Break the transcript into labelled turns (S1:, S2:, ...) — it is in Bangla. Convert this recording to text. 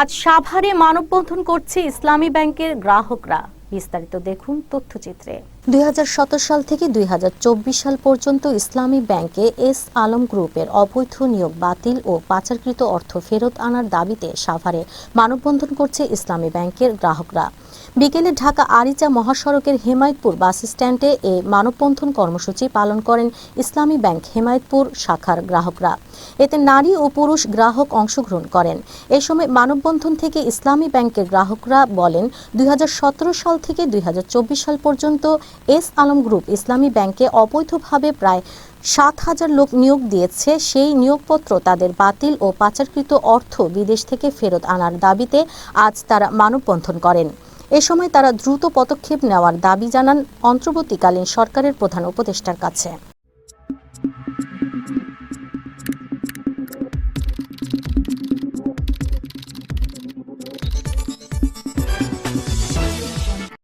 S1: আজ সাভারে মানববন্ধন করছে ইসলামী ব্যাংকের গ্রাহকরা। বিস্তারিত দেখুন তথ্যচিত্রে। দুই হাজার সতেরো সাল থেকে দু হাজার চব্বিশ সাল পর্যন্ত ইসলামী ব্যাংকে এস আলম গ্রুপের অবৈধ নিয়োগ বাতিল ও পাচারকৃত অর্থ ফেরত আনার দাবিতে সাভারে মানববন্ধন করছে ইসলামী ব্যাংকের গ্রাহকরা। বিকেলে ঢাকা আরিচা মহাসড়কের হেমায়তপুর বাস স্ট্যান্ডে এ মানববন্ধন কর্মসূচি পালন করেন ইসলামী ব্যাংক হেমায়তপুর শাখার গ্রাহকরা। এতে নারী ও পুরুষ গ্রাহক অংশগ্রহণ করেন। এ সময় মানববন্ধন থেকে ইসলামী ব্যাংকের গ্রাহকরা বলেন, দুই হাজার সতেরো সাল থেকে দুই হাজার চব্বিশ সাল পর্যন্ত এস আলম গ্রুপ ইসলামী ব্যাংকে অবৈধভাবে প্রায় সাত হাজার লোক নিয়োগ দিয়েছে। সেই নিয়োগপত্র তাদের বাতিল ও পাচারকৃত অর্থ বিদেশ থেকে ফেরত আনার দাবিতে আজ তারা মানববন্ধন করেন। এ সময় তারা দ্রুত পদক্ষেপ নেওয়ার দাবি জানান অন্তর্বর্তীকালীন সরকারের প্রধান উপদেষ্টার কাছে।